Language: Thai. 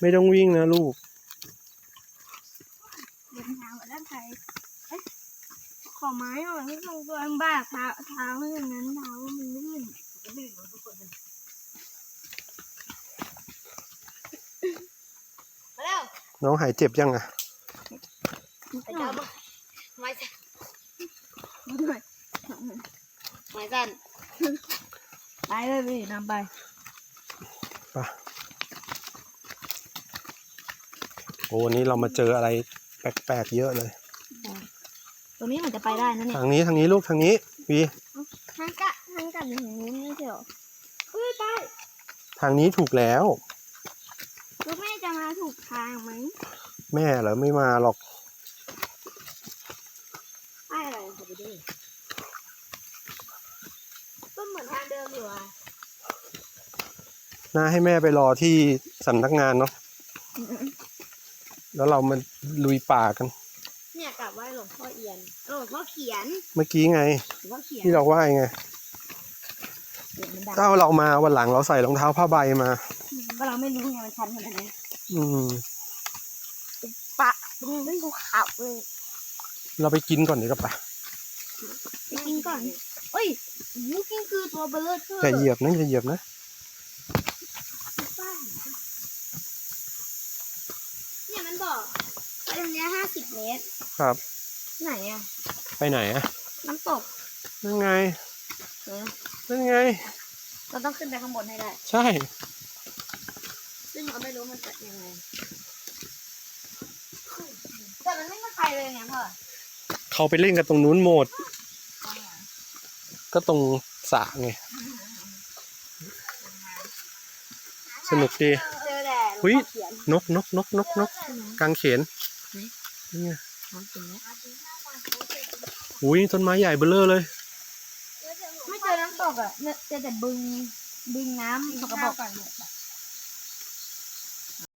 ไม่ต้องวิ่งนะลูกเดินทางมาด้านไทยขอไม้หน่อยไม่ตรงตัวลำบากเท้าเท้าไม่อย่างนั้นเท้ามันลื่นเหมือนทุกคนเลยมาแล้วน้องหายเจ็บยังอะไอ้เจ้าไม้สั่นหน่อยไม้สั่นไปเลยพี่นำไปไป โอ้วันนี้เรามาเจออะไรแปลกๆเยอะเลยตัวนี้มันจะไปได้นะเนี่ยทางนี้ทางนี้ลูกทางนี้วีทางกะทางกันอย่างนี้ไม่ใช่หรอเฮ้ยไปทางนี้ถูกแล้วแล้วแม่จะมาถูกทางไหมแม่เหรอไม่มาหรอกไปอะไรขอไปดูก็เหมือนทางเดิมอยู่อะน่าให้แม่ไปรอที่สำนักงานเนาะ แล้วเรามาลุยป่ากัน เนี่ยกลับไหว้หลวงพ่อเอียนหลวงพ่อเขียนเมื่อกี้ไง หลวงพ่อเขียนที่เราไหว้ไงเสียงมันดังถ้าเรามาวันหลังเราใส่รองเท้าผ้าใบมา ก็เราไม่รู้ไงมันชันขนาดไหนอืม ปะเป็นเป็นภูเขาเลยเราไปกินก่อนดีกว่าปะไปกินก่อนเอ้ยนี่กินคือตัวเบลเลอร์เทอร์อย่าเหยียบนะอย่าเหยียบนะ เนี่ยมันบอก ไปตรงเนี้ยห้าสิบเมตร ครับ ไหนอะ ไปไหนอะน้ำตกนั่นไงเออนั่นไง เราต้องขึ้นไปข้างบนให้ได้ ใช่ ซึ่งเราไม่รู้มันจะยังไง แต่มันไม่มีใครเลยไงพ่อเขาไปเล่นกันตรงนู้นหมด ก็ตรงสระไง สนุกดีเจอแต่อุ๊ หุ้ยนกนกนกนกนกกางเขนนี่ไงหุ้ยต้นไม้ใหญ่เบ้อเร่อเลยไม่เจอน้ำตกอะเนี่ยเจอแต่บึงบึงน้ำสกปรก